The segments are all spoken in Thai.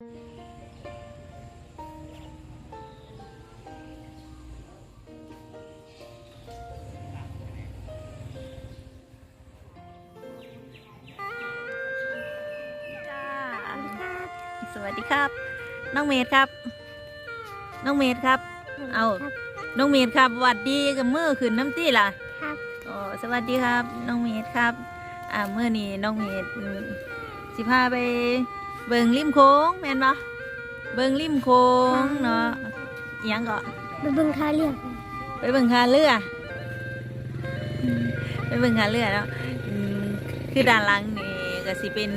จ้าสวัสดีครับ น้องเมธครับ น้องเมธครับ เอา น้องเมธครับหวัดดีกับมือขึ้นน้ำตี้ล่ะครับโอ้สวัสดีครับ น้องเมธครับ อ่าเมื่อนี้น้องเมธอืมสิพาไป เบิงริมโค้งแม่นปะเบิงริมโค้งเนาะอิหยังก็ไปเบิ่งท่าเรือไปเบิงคาเรืออืมไปเบิงคาเรือเนาะอืมคือด้านหลังนี่ก็สิเป็น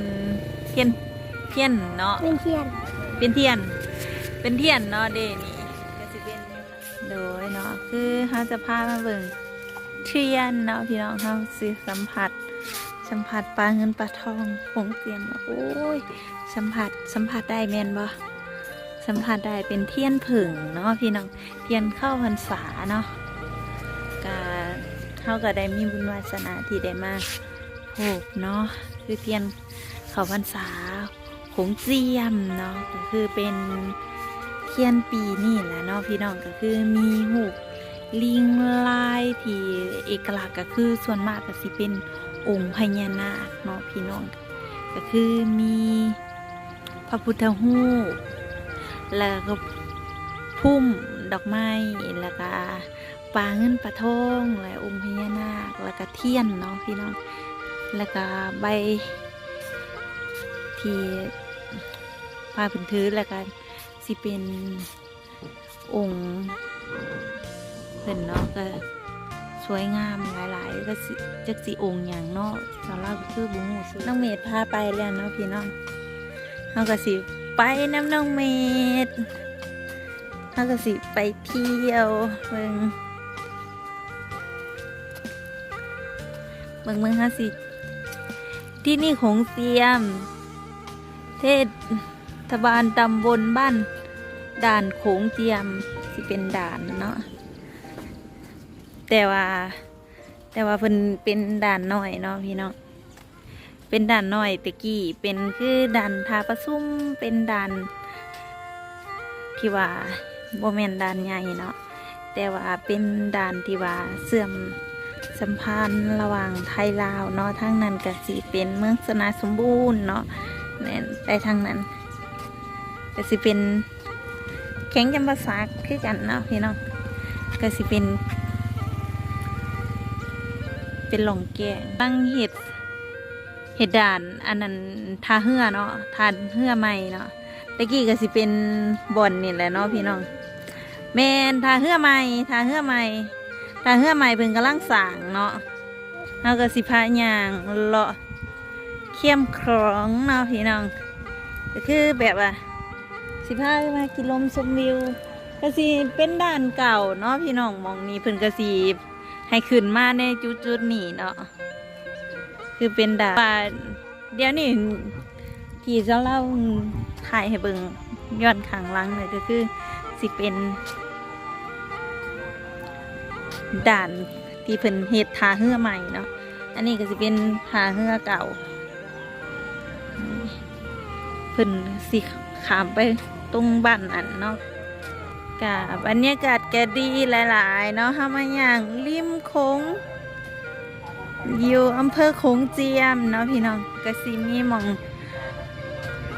เทียนเทียนเนาะ เป็นเทียนเป็นเทียน เป็นเทียนเนาะเดนี่ก็สิเป็นโดยเนาะ คือเขาจะพามาเบิ่งเทียนเนาะพี่น้องเขาสิสัมผัส สัมผัสปลาเงินปลาทองผงเตียนโอ้ย สัมผัสสัมผัสได้แมนบ่สัมผัสได้เป็นเทียนผึ่งเนาะพี่น้องเทียนเข้าพรรษาเนาะก็เข้าก็ได้มีบุญวาสนาที่ได้มาโหกเนาะคือเทียนเข้าพรรษาผงเจียมเนาะก็คือเป็นเทียนปีนี่แหละเนาะพี่น้องก็คือมีหูกลิงลายที่เอกลักษณ์ก็คือส่วนมากก็สิเป็น องค์พญานาคเนาะพี่น้องก็คือมีพระพุทธรูปแล้วก็พุ่มดอกไม้แล้วก็ปลาเงินปลาทองและองค์พญานาคแล้วก็เทียนเนาะพี่น้องแล้วก็ใบที่พาเพิ่นถือแล้วกันสิเป็นองค์เพิ่นเนาะก็ สวยงามหลายๆก็จักสิองค์อย่างเนาะสาวเราก็คือบุงหูสุน้องเมดพาไปแล้วเนาะพี่น้องเฮาก็สิไปน้ำน้องเมดเฮาก็สิไปเที่ยวเบิ่งเบิ่งเมืองเฮาสิที่นี่ของเตียม เทศบาลตำบลบ้านด่านโขงเจียมสิเป็นด่านเนาะ แต่ว่า แต่ว่าเพิ่นเป็นด่านน้อยเนาะพี่น้องเป็นด่านน้อยตะกี้เป็นคือด่านทาประซุ่มเป็นด่านที่ว่าโบแมนด่านใหญ่เนาะแต่ว่าเป็นด่านที่ว่าเสื่อมสัมพันธ์ระหว่างไทยลาวเนาะทั้งนั้นก็สิเป็นเมืองสนาสมบูรณ์เนาะแม่นไปทางนั้นก็สิเป็นแข็งจำปาสักคือกันเนาะพี่น้องก็สิเป็น เป็นหลงแกงตั้งเห็ดเห็ดด่านอันนั้นทาเหือเนาะทานเหือใหม่เนาะตะกี้ก็สิเป็นบ่อนนี่แหละเนาะพี่น้องแมนทาเหือใหม่ทาเหือใหม่ทาเหือใหม่เพิ่งกำลังสางเนาะเราก็สิพายางเลาะเข้มครองเนาะพี่น้องก็คือแบบว่าสิพามากินลมชมวิวก็สิเป็นด่านเก่าเนาะพี่น้องมองนี้เพิ่นก็สิ ให้ขึ้นมาในจุดจุดๆนี้เนาะคือเป็นด่านว่าเดี๋ยวนี้ที่จะเล่าถ่ายให้เบิ่งย้อนข้างลังเลยก็คือสิเป็นด่านที่เพิ่นเฮ็ดทาเฮือใหม่เนาะอันนี้ก็สิเป็นทาเฮือเก่าเพิ่นสิขามไปตรงบ้านอันเนาะ กะบรรยากาศแกดีหลายๆเนาะเฮามาอย่างริมโค้งอยู่อำเภอโขงเจียมเนาะพี่น้องกระสิมีมอง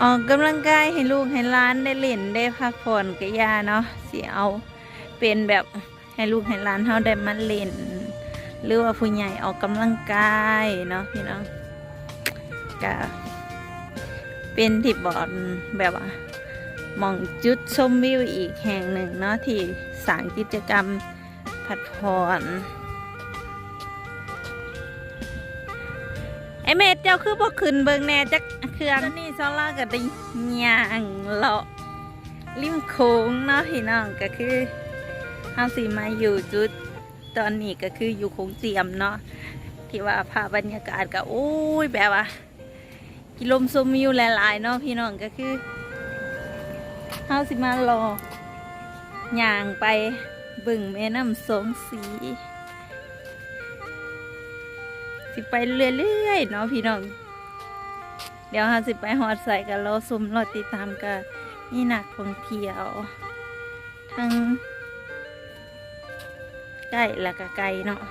ออกกำลังกายให้ลูกให้ล้านได้เล่นได้พักผ่อนกะยาเนาะสิเอาเป็นแบบให้ลูกให้ล้านเฮาได้มาเล่น หรือว่าผู้ใหญ่ออกกำลังกายเนาะพี่น้องกะเป็นที่บอดแบบว่า มองจุดชมวิวอีกแห่งหนึ่งเนาะที่สางกิจกรรมผัดผ่อนไอเมดเจ้าคือบ่ขึ้นเบิงแน่จักเครื่องนี่ซอล่าก็ได้ย่างเลาะริมโค้งเนาะพี่น้องก็คือเฮาสิมาอยู่จุดตอนนี้ก็คืออยู่โค้งเจียมเนาะที่ว่าภาพบรรยากาศก็โอ้ยแบบว่ากิลมชมวิวหลายๆเนาะพี่น้องก็คือ เฮาสิมารอย่างไปบึ่งแม่น้ำสงสี สิไปเรื่อยๆเนาะพี่น้อง เดี๋ยวเราสิไปฮอดใส่กันรอซุมรอติดตามกันนี่หนักท่องเที่ยวทั้งใกล้และก็ไกลเนาะ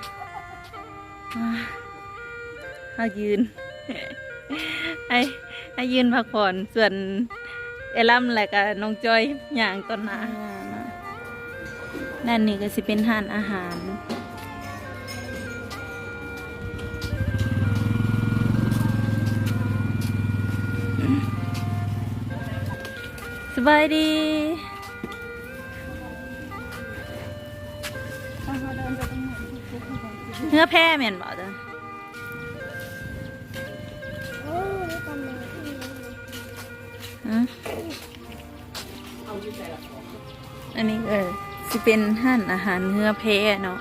อ่าเขายืนให้ให้ยืนพักผ่อนส่วน เอลัมและก็น้องจอยอย่างต้นหนาด้านนี้ก็สิเป็นห้านอาหารสบายดีเนื้อแพร่แม่นบ่ อันนี้เออสิเป็นห้านอาหารเนื้อแพร่เนาะ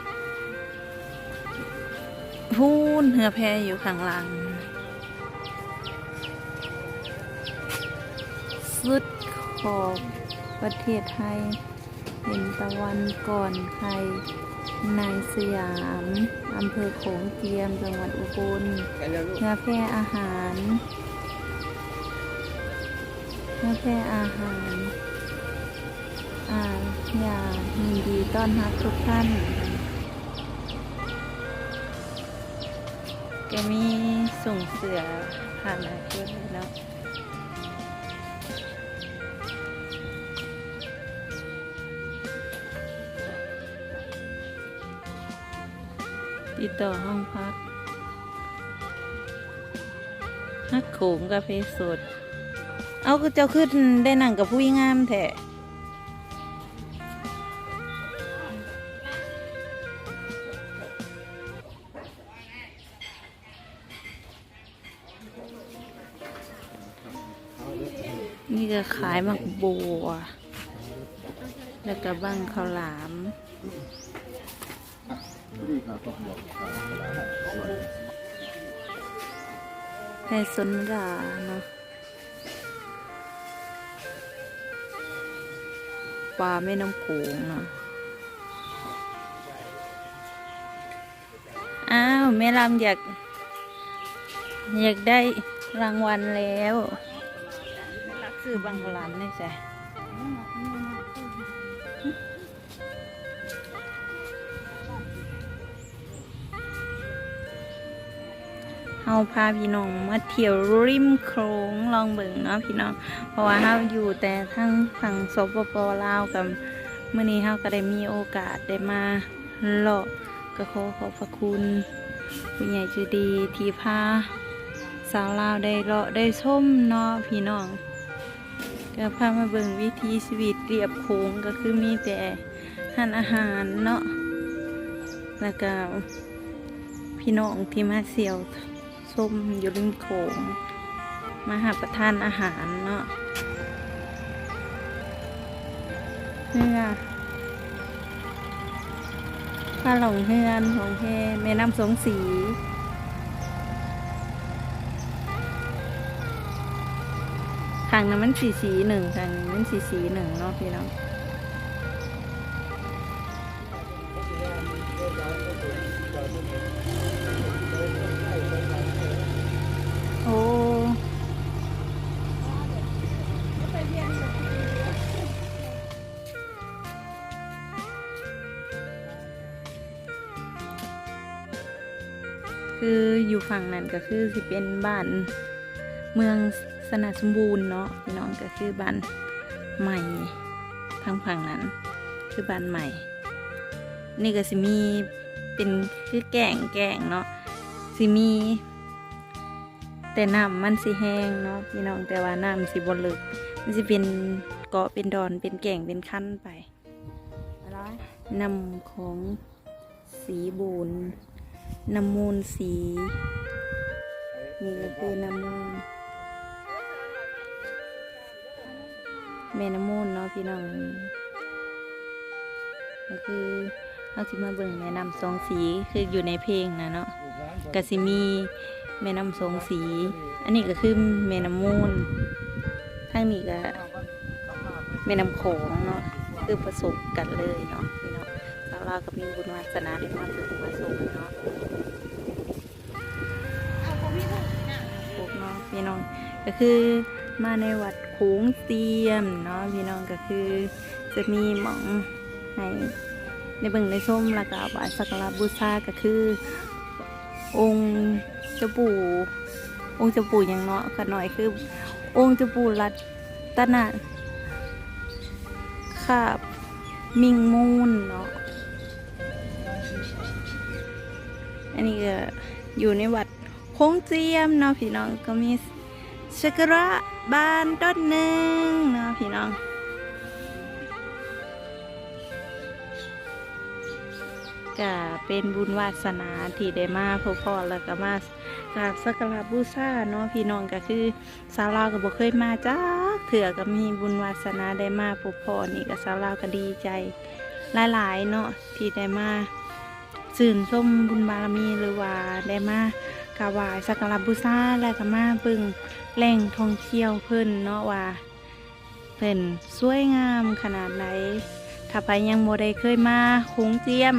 พูนเนื้อแพร่อยู่ข้างหลัง สุดขอบประเทศไทย เห็นตะวันก่อนใครในสยามอำเภอโขงเจียม จังหวัดอุบลเนื้อแพร่อาหาร เนื้อแพร่อาหารอ่าอย่ายินดีต้อนรับทุกท่านแกมีส่งเสือผ่านอาเขตเลยเนาะติดต่อห้องพักฮักโขงกาแฟสด เอาคือเจ้าขึ้นได้นั่งกับผู้หญิงงามแท้นี่ก็ขายหมักบัว แล้วก็บังข้าวหลามแพรสนราเนาะ ปลาแม่น้ำโขงเนาะอ้าวแม่ลำอยาก อยากได้รางวัลแล้วรักซื้อบางหลันนี่ใช่าพาพี่น้องมาเที่ยวริมโขงลองเบิ่งเนาะพี่น้อง เพราะว่าเฮาอยู่แต่ทั้งฝั่งสปปลาวกับเมื่อนี้เฮาก็ได้มีโอกาสได้มาเลาะก็ขอขอบพระคุณผู้ใหญ่ใจดีที่พาสาวลาวได้เลาะได้ชมเนาะพี่น้องก็พามาเบิ่งวิถีชีวิตเรียบโขงก็คือมีแต่หันอาหารเนาะแล้วก็พี่น้องที่มาเสี่ยว ส้มอยู่ริมโขงมาหาประทานอาหารเนาะนี่ไงผ้าหลงเฮือนของแค่แม่น้ำสงสีทางนั้นมันสีสีหนึ่งทางนี้มันสีสีหนึ่งเนาะพี่น้อง โอ้คืออยู่ฝั่งนั้นก็คือสิเป็นบ้านเมืองสนาสมบูรณ์เนาะพี่น้องก็คือบ้านใหม่ทางฝั่งนั้น คือบ้านใหม่ นี่ก็สิมีเป็นคือแก่งแก่งเนาะสิมี แต่น้ำมันสิแห้งเนาะพี่น้องแต่ว่าน้ำสิบลึก มันสิเป็นเกาะเป็นดอนเป็นแก่งเป็นขั้นไปน้ำของสีบูนน้ำมูลสีนี่ก็คือน้ำมูลแม่น้ำมูลเนาะพี่น้องก็คือเราสิมาเบิ่งแม่น้ำสองสีคืออยู่ในเพลงนะเนาะก็สิมี แม่น้ำสงสี อันนี้ก็คือแม่น้ำมูลทางนี้ก็แม่น้ำโขงเนาะคือผสมกันเลยเนาะพี่น้องสาวเราวก็มีบุญวาสนาได้มาถึงผสมเนาะพวกเนาะพี่น้องก็คือมาในวัดโขงเตียมเนาะพี่น้องก็คือจะมีหมองให้ในเบิ่งในส้มแล้วก็บาสักการบูชาก็คือองค์ จ้าปู่องค์เจ้าปู่อย่างเนาะกันหน่อยคือ องค์เจ้าปู่รัตนะคาบมิงมูนเนาะอันนี้ก็อยู่ในวัดโค้งเจียมเนาะพี่น้องก็มีสักกระบานต้นหนึ่งเนาะพี่น้องก็เป็นบุญวาสนาที่ได้มาพบพ่อแล้วก็มา กราบสักการะบูชาเนาะพี่น้องก็คือสาวลาวก็บ่เคยมาจ้าเถื่อก็มีบุญวาสนาได้มาพบพ่อนี่ก็สาวลาวก็ดีใจ หลายๆเนาะที่ได้มาสื่นชมบุญบารมีหรือว่าได้มากราบไหว้สักการะบูชาแล้วก็มาเบิ่งแหล่งท่องเที่ยวเพิ่นเนาะว่าเพิ่นสวยงามขนาดไหนถ้าไปยังโมได้เคยมาคงเจียม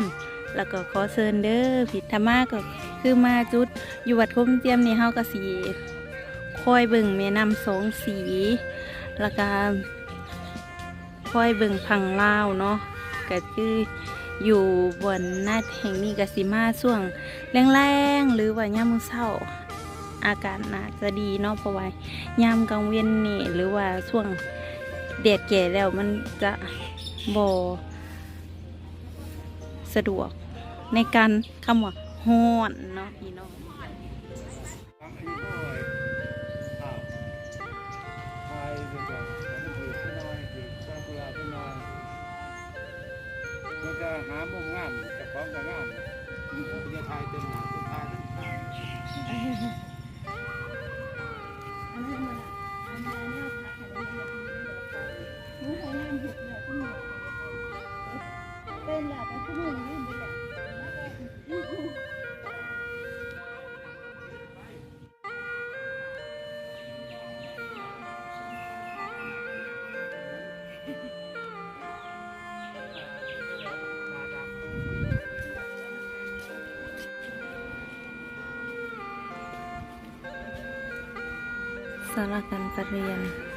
แล้วก็ขอเชิญเด้อผิดธรรมะก็คือมาจุดอยู่วัดคงเจียมนี่เฮาก็สีคอยเบิ่งแม่น้ำสองสี แล้วก็คอยเบิ่งพังลาวเนาะก็คืออยู่บนหน้าแห่งนี้ก็สิมาช่วงแรงๆหรือว่ายามมือเช้า อากาศน่าจะดีเนาะเพราะว่ายามกลางเวียนนี่หรือว่าช่วงแดดแก่แล้วมันจะบ่สะดวก ในการคำว่าฮอนเนาะพี่น้องฟังอายุพ่อยอ้ามจะพร้อมกับงามมันจะทายเต็มหนาเต็มทา สา